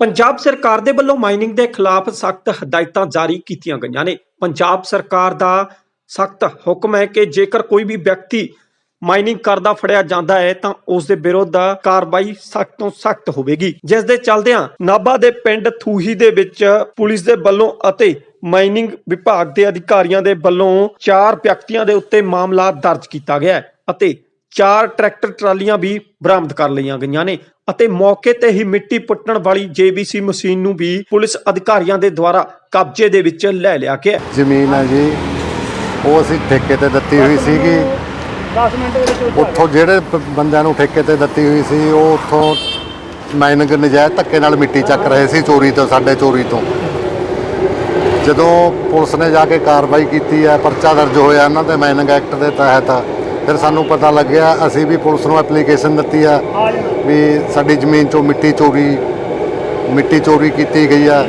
ਪੰਜਾਬ ਸਰਕਾਰ ਦੇ ਵੱਲੋਂ ਮਾਈਨਿੰਗ ਦੇ ਖਿਲਾਫ ਸਖਤ ਹਦਾਇਤਾਂ ਜਾਰੀ ਕੀਤੀਆਂ ਗਈਆਂ ਨੇ। ਪੰਜਾਬ ਸਰਕਾਰ ਦਾ ਸਖਤ ਹੁਕਮ ਹੈ ਕਿ ਜੇਕਰ ਕੋਈ ਵੀ ਵਿਅਕਤੀ ਮਾਈਨਿੰਗ ਕਰਦਾ ਫੜਿਆ ਜਾਂਦਾ ਹੈ, ਤਾਂ ਉਸ ਦੇ ਵਿਰੁੱਧ ਕਾਰਵਾਈ ਸਖਤ ਤੋਂ ਸਖਤ ਹੋਵੇਗੀ। ਜਿਸ ਦੇ ਚੱਲਦਿਆਂ ਨਾਭਾ ਦੇ ਪਿੰਡ ਥੂਹੀ ਦੇ ਵਿੱਚ ਪੁਲਿਸ ਦੇ ਵੱਲੋਂ ਅਤੇ ਮਾਈਨਿੰਗ ਵਿਭਾਗ ਦੇ ਅਧਿਕਾਰੀਆਂ ਦੇ ਵੱਲੋਂ ਚਾਰ ਵਿਅਕਤੀਆਂ ਦੇ ਉੱਤੇ ਮਾਮਲਾ ਦਰਜ ਕੀਤਾ ਗਿਆ ਹੈ ਅਤੇ ਚਾਰ ਟਰੈਕਟਰ ਟਰਾਲੀਆਂ ਵੀ ਬਰਾਮਦ ਕਰ ਲਈਆਂ ਗਈਆਂ ਨੇ ਅਤੇ ਮੌਕੇ ਤੇ ਹੀ ਮਿੱਟੀ ਪੁੱਟਣ ਵਾਲੀ ਜੀਬੀਸੀ ਮਸ਼ੀਨ ਨੂੰ ਵੀ ਪੁਲਿਸ ਅਧਿਕਾਰੀਆਂ ਦੇ ਦੁਆਰਾ ਕਬਜ਼ੇ ਦੇ ਵਿੱਚ ਲੈ ਲਿਆ ਗਿਆ। ਜ਼ਮੀਨ ਹੈ ਜੀ। ਉਹ ਅਸੀਂ ਠੇਕੇ ਤੇ ਦਿੱਤੀ ਹੋਈ ਸੀਗੀ। 10 ਮਿੰਟ ਦੇ ਵਿੱਚ ਉੱਥੋਂ ਜਿਹੜੇ ਬੰਦਿਆਂ ਨੂੰ ਠੇਕੇ ਤੇ ਦਿੱਤੀ ਹੋਈ ਸੀ ਉਹ ਉੱਥੋਂ ਮਾਈਨਿੰਗ ਨਜਾਇਜ਼ ਧੱਕੇ ਨਾਲ ਮਿੱਟੀ ਚੱਕ ਰਹੇ ਸੀ ਚੋਰੀ ਤੋਂ ਸਾਡੇ ਚੋਰੀ ਤੋਂ। ਜਦੋਂ ਪੁਲਿਸ ਨੇ ਜਾ ਕੇ ਕਾਰਵਾਈ ਕੀਤੀ ਹੈ ਪਰਚਾ ਦਰਜ ਹੋਇਆ ਇਹਨਾਂ ਤੇ ਮਾਈਨਿੰਗ ਐਕਟ ਦੇ ਤਹਿਤ। ਫਿਰ ਸਾਨੂੰ ਪਤਾ ਲੱਗਿਆ ਅਸੀਂ ਵੀ ਪੁਲਿਸ ਨੂੰ ਐਪਲੀਕੇਸ਼ਨ ਦਿੱਤੀ ਆ ਵੀ ਸਾਡੀ ਜ਼ਮੀਨ ਚੋਂ ਮਿੱਟੀ ਚੋਰੀ ਮਿੱਟੀ ਚੋਰੀ ਕੀਤੀ ਗਈ ਆ।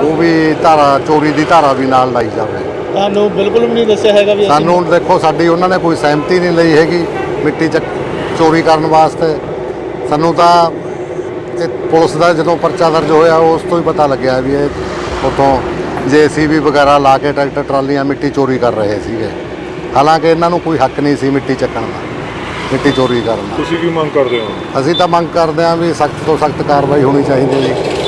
ਉਹ ਵੀ ਧਾਰਾ ਚੋਰੀ ਦੀ ਧਾਰਾ ਵੀ ਨਾਲ ਲਾਈ ਜਾਵੇ। ਤੁਹਾਨੂੰ ਬਿਲਕੁਲ ਵੀ ਨਹੀਂ ਦੱਸਿਆ ਹੈਗਾ ਵੀ ਸਾਨੂੰ ਦੇਖੋ ਸਾਡੀ ਉਹਨਾਂ ਨੇ ਕੋਈ ਸਹਿਮਤੀ ਨਹੀਂ ਲਈ ਹੈਗੀ ਮਿੱਟੀ ਚ ਚੋਰੀ ਕਰਨ ਵਾਸਤੇ। ਸਾਨੂੰ ਤਾਂ ਇਹ ਪੁਲਿਸ ਦਾ ਜਦੋਂ ਪਰਚਾ ਦਰਜ ਹੋਇਆ ਉਸ ਤੋਂ ਹੀ ਪਤਾ ਲੱਗਿਆ ਵੀ ਇਹ ਉਥੋਂ ਜੀਸੀਬੀ ਵਗੈਰਾ ਲਾ ਕੇ ਟਰੈਕਟਰ ਟਰਾਲੀਆਂ ਮਿੱਟੀ ਚੋਰੀ ਕਰ ਰਹੇ ਸੀਗੇ। ਹਾਲਾਂਕਿ ਇਹਨਾਂ ਨੂੰ ਕੋਈ ਹੱਕ ਨਹੀਂ ਸੀ ਮਿੱਟੀ ਚੱਕਣ ਦਾ ਮਿੱਟੀ ਚੋਰੀ ਕਰਨ ਦਾ। ਤੁਸੀਂ ਕੀ ਮੰਗ ਕਰਦੇ ਹੋ? ਅਸੀਂ ਤਾਂ ਮੰਗ ਕਰਦੇ ਹਾਂ ਵੀ ਸਖਤ ਤੋਂ ਸਖਤ ਕਾਰਵਾਈ ਹੋਣੀ ਚਾਹੀਦੀ ਹੈ ਜੀ।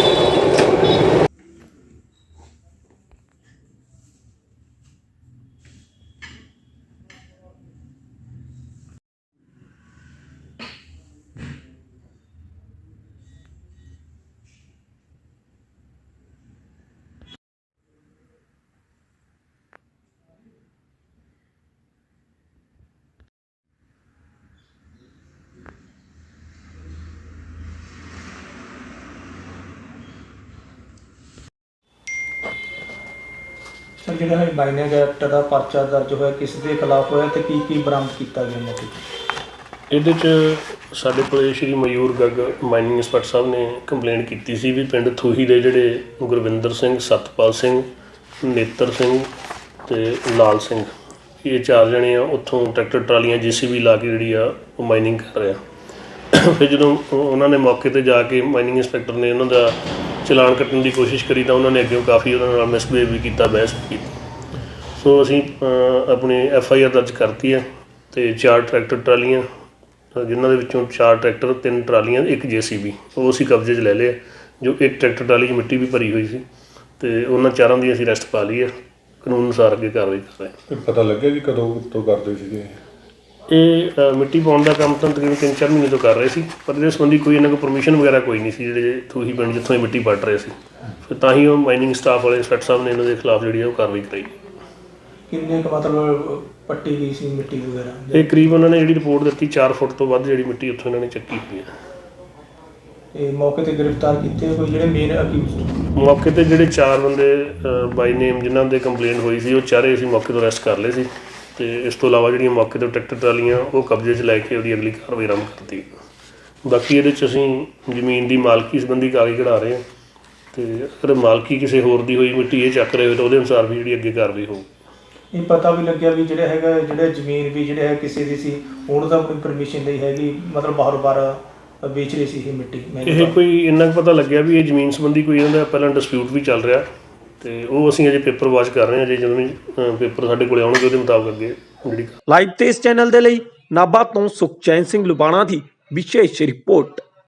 ਸਰ ਜਿਹੜਾ ਹੈ ਮਾਈਨਿੰਗ ਐਕਟ ਦਾ ਪਰਚਾ ਦਰਜ ਹੋਇਆ, ਕਿਸ ਦੇ ਖਿਲਾਫ ਹੋਇਆ ਤੇ ਕੀ ਕੀ ਬਰਾਮਦ ਕੀਤਾ ਗਿਆ ਮੌਕੇ ਤੇ? ਇਹਦੇ 'ਚ ਸਾਡੇ ਕੋਲੇ ਸ਼੍ਰੀ ਮਯੂਰ ਗੱਗ ਮਾਈਨਿੰਗ ਇੰਸਪੈਕਟਰ ਸਾਹਿਬ ਨੇ ਕੰਪਲੇਂਟ ਕੀਤੀ ਸੀ ਵੀ ਪਿੰਡ ਥੂਹੀ ਦੇ ਜਿਹੜੇ ਗੁਰਵਿੰਦਰ ਸਿੰਘ, ਸਤਪਾਲ ਸਿੰਘ, ਨੇਤਰ ਸਿੰਘ ਤੇ ਲਾਲ ਸਿੰਘ, ਇਹ ਚਾਰ ਜਣੇ ਆ, ਉੱਥੋਂ ਟਰੈਕਟਰ ਟਰਾਲੀਆਂ ਜੀਸੀਬੀ ਲਾ ਕੇ ਜਿਹੜੀ ਆ ਉਹ ਮਾਈਨਿੰਗ ਕਰ ਰਿਹਾ ਫਿਰ ਜਦੋਂ ਉਹਨਾਂ ਨੇ ਮੌਕੇ ਤੇ ਜਾ ਕੇ ਮਾਈਨਿੰਗ ਇੰਸਪੈਕਟਰ ਨੇ ਉਹਨਾਂ ਦਾ ਚਲਾਨ ਕੱਟਣ ਦੀ ਕੋਸ਼ਿਸ਼ ਕਰੀ ਤਾਂ ਉਹਨਾਂ ਨੇ ਅੱਗੇ ਕਾਫੀ ਉਹਨਾਂ ਨਾਲ ਮਿਸਬਿਹੇਵ ਵੀ ਕੀਤਾ ਬਹਿਸ ਵੀ ਕੀਤੀ। ਸੋ ਅਸੀਂ ਅਹ, ਆਪਣੀ ਐਫ ਆਈ ਆਰ ਦਰਜ ਕਰਤੀ ਹੈ ਤੇ ਚਾਰ ਟਰੈਕਟਰ ਟਰਾਲੀਆਂ ਅਹ, ਜਿਨ੍ਹਾਂ ਦੇ ਵਿੱਚੋਂ ਚਾਰ ਟਰੈਕਟਰ ਤਿੰਨ ਟਰਾਲੀਆਂ ਇੱਕ ਜੀਸੀਬੀ ਉਹ ਅਸੀਂ ਕਬਜ਼ੇ 'ਚ ਲੈ ਲਿਆ ਜੋ ਇੱਕ ਟਰੈਕਟਰ ਟਰਾਲੀ 'ਚ ਮਿੱਟੀ ਵੀ ਭਰੀ ਹੋਈ ਸੀ ਤੇ ਉਹਨਾਂ ਚਾਰਾਂ ਦੀ ਅਸੀਂ ਰੈਸਟ ਪਾ ਲਈ ਹੈ ਕਾਨੂੰਨ ਅਨੁਸਾਰ ਅੱਗੇ ਕਾਰਵਾਈ ਕਰ ਰਹੇ ਹਾਂ। ਇਹ ਪਤਾ ਲੱਗਿਆ ਜੀ ਕਦੋਂ ਤੋਂ ਕਰਦੇ ਸੀਗੇ ਇਹ ਅ, ਮਿੱਟੀ ਪਾਉਣ ਦਾ ਕੰਮ ਤਾਂ ਤਕਰੀਬਨ ਤਿੰਨ ਚਾਰ ਮਹੀਨੇ ਤੋਂ ਕਰ ਰਹੇ ਸੀ ਪਰ ਇਹਦੇ ਸੰਬੰਧੀ ਕੋਈ ਇਹਨਾਂ ਕੋਲ ਪਰਮਿਸ਼ਨ ਵਗੈਰਾ ਕੋਈ ਨਹੀਂ ਸੀ ਜਿਹੜੇ ਥੂਹੀ ਪਿੰਡ ਜਿੱਥੋਂ ਇਹ ਮਿੱਟੀ ਪੱਟ ਰਹੇ ਸੀ। ਫਿਰ ਤਾਂ ਹੀ ਉਹ ਮਾਈਨਿੰਗ ਸਟਾਫ ਵਾਲੇ ਇੰਸਪੈਕਟਰ ਸਾਹਿਬ ਨੇ ਇਹਨਾਂ ਦੇ ਖਿਲਾਫ ਜਿਹੜੀ ਆ ਉਹ ਕਾਰਵਾਈ ਕਰਾਈ। ਕਿੰਨੇ ਕੁ ਮਤਲਬ ਪੱਟੀ ਗਈ ਸੀ ਮਿੱਟੀ ਵਗੈਰਾ? ਇਹ ਕਰੀਬ ਉਹਨਾਂ ਨੇ ਜਿਹੜੀ ਰਿਪੋਰਟ ਦਿੱਤੀ 4 ਫੁੱਟ ਤੋਂ ਵੱਧ ਜਿਹੜੀ ਮਿੱਟੀ ਉੱਥੋਂ ਇਹਨਾਂ ਨੇ ਚੱਕੀ ਹੋਈ ਹੈ ਇਹ ਮੌਕੇ ਤੇ ਗ੍ਰਿਫਤਾਰ ਕੀਤੇ ਕੋਈ ਜਿਹੜੇ ਮੇਨ ਅਕਿਊਜ਼ਡ ਮੌਕੇ ਤੇ ਜਿਹੜੇ ਚਾਰ ਬੰਦੇ ਬਾਈ ਨੇਮ ਜਿਨ੍ਹਾਂ ਦੇ ਕੰਪਲੇਂਟ ਹੋਈ ਸੀ ਉਹ ਚਾਰੇ ਅਸੀਂ ਮੌਕੇ ਤੋਂ ਅਰੈਸਟ ਕਰ ਲਏ ਸੀ। ਤੇ ਇਸ ਤੋਂ ਇਲਾਵਾ ਜਿਹੜੀਆਂ ਮੌਕੇ ਤੋਂ ਟਰੈਕਟਰ ਟਰਾਲੀਆਂ ਉਹ ਕਬਜ਼ੇ 'ਚ ਲੈ ਕੇ ਉਹਦੀ ਅਗਲੀ ਕਾਰਵਾਈ ਆਰੰਭ ਕਰਤੀ। ਬਾਕੀ ਇਹਦੇ 'ਚ ਅਸੀਂ ਜ਼ਮੀਨ ਦੀ ਮਾਲਕੀ ਸੰਬੰਧੀ ਕਾਗਜ਼ ਕਢਾ ਰਹੇ ਹਾਂ ਤੇ ਅਗਰ ਮਾਲਕੀ ਕਿਸੇ ਹੋਰ ਦੀ ਹੋਈ ਮਿੱਟੀ ਇਹ ਚੱਕ ਰਹੇ ਹੋਏ ਤਾਂ ਉਹਦੇ ਅਨੁਸਾਰ ਵੀ ਜਿਹੜੀ ਅੱਗੇ ਕਾਰਵਾਈ ਹੋਊ। ਇਹ ਪਤਾ ਵੀ ਲੱਗਿਆ ਵੀ ਜਿਹੜਾ ਹੈਗਾ ਜਿਹੜੇ ਜ਼ਮੀਨ ਵੀ ਜਿਹੜੇ ਹੈ ਕਿਸੇ ਦੀ ਸੀ ਉਹਨੂੰ ਤਾਂ ਆਪਣੀ ਪਰਮਿਸ਼ਨ ਲਈ ਹੈਗੀ ਮਤਲਬ ਬਾਹਰ-ਬਾਹਰ ਵੇਚ ਰਹੀ ਸੀ ਇਹ ਮਿੱਟੀ। ਇਹ ਕੋਈ ਇੰਨਾ ਕੁ ਪਤਾ ਲੱਗਿਆ ਵੀ ਇਹ ਜ਼ਮੀਨ ਸੰਬੰਧੀ ਕੋਈ ਇਹਨਾਂ ਦਾ ਪਹਿਲਾਂ ਡਿਸਪਿਊਟ ਵੀ ਚੱਲ ਰਿਹਾ। ਤੇ ਉਹ ਅਸੀਂ ਅਜੇ ਪੇਪਰ ਵਾਚ ਕਰ ਰਹੇ ਹਾਂ ਜੇ ਜਦੋਂ ਵੀ ਪੇਪਰ ਸਾਡੇ ਕੋਲੇ ਆਉਣਗੇ, ਉਹਦੇ ਮੁਤਾਬਕ ਅੱਗੇ ਜਿਹੜੀ ਲਾਈਵ ਤੇ ਇਸ ਚੈਨਲ ਦੇ ਲਈ ਨਾਭਾ ਤੋਂ ਸੁਖਚੈਨ ਸਿੰਘ ਲੁਬਾਣਾ ਦੀ ਵਿਸ਼ੇਸ਼ ਰਿਪੋਰਟ।